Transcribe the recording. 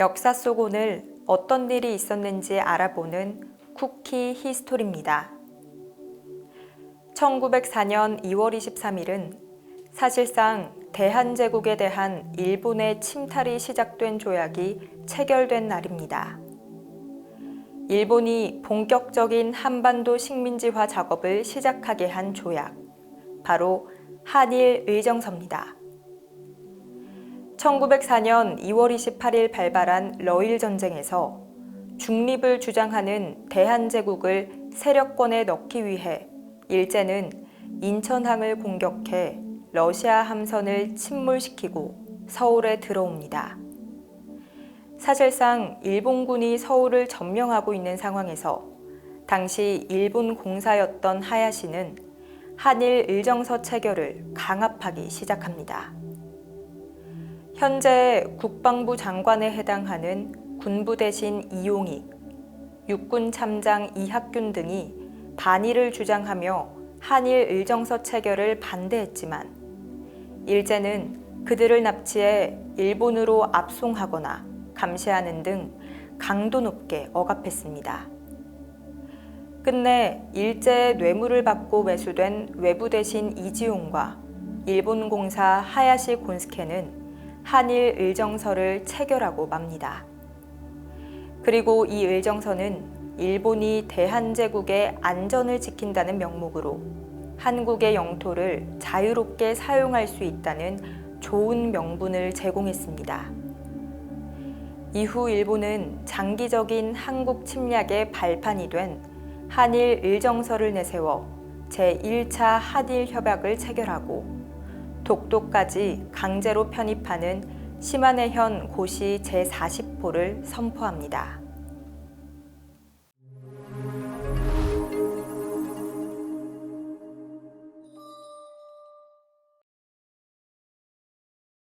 역사 속 오늘 어떤 일이 있었는지 알아보는 쿠키 히스토리입니다. 1904년 2월 23일은 사실상 대한제국에 대한 일본의 침탈이 시작된 조약이 체결된 날입니다. 일본이 본격적인 한반도 식민지화 작업을 시작하게 한 조약, 바로 한일 의정서입니다. 1904년 2월 28일 발발한 러일 전쟁에서 중립을 주장하는 대한제국을 세력권에 넣기 위해 일제는 인천항을 공격해 러시아 함선을 침몰시키고 서울에 들어옵니다. 사실상 일본군이 서울을 점령하고 있는 상황에서 당시 일본 공사였던 하야시는 한일 의정서 체결을 강압하기 시작합니다. 현재 국방부 장관에 해당하는 군부 대신 이용익, 육군 참장 이학균 등이 반의를 주장하며 한일 의정서 체결을 반대했지만 일제는 그들을 납치해 일본으로 압송하거나 감시하는 등 강도 높게 억압했습니다. 끝내 일제의 뇌물을 받고 매수된 외부 대신 이지용과 일본 공사 하야시 곤스케는 한일 의정서를 체결하고 맙니다. 그리고 이 의정서는 일본이 대한제국의 안전을 지킨다는 명목으로 한국의 영토를 자유롭게 사용할 수 있다는 좋은 명분을 제공했습니다. 이후 일본은 장기적인 한국 침략의 발판이 된 한일 의정서를 내세워 제1차 한일 협약을 체결하고 독도까지 강제로 편입하는 시마네현 고시 제40호를 선포합니다.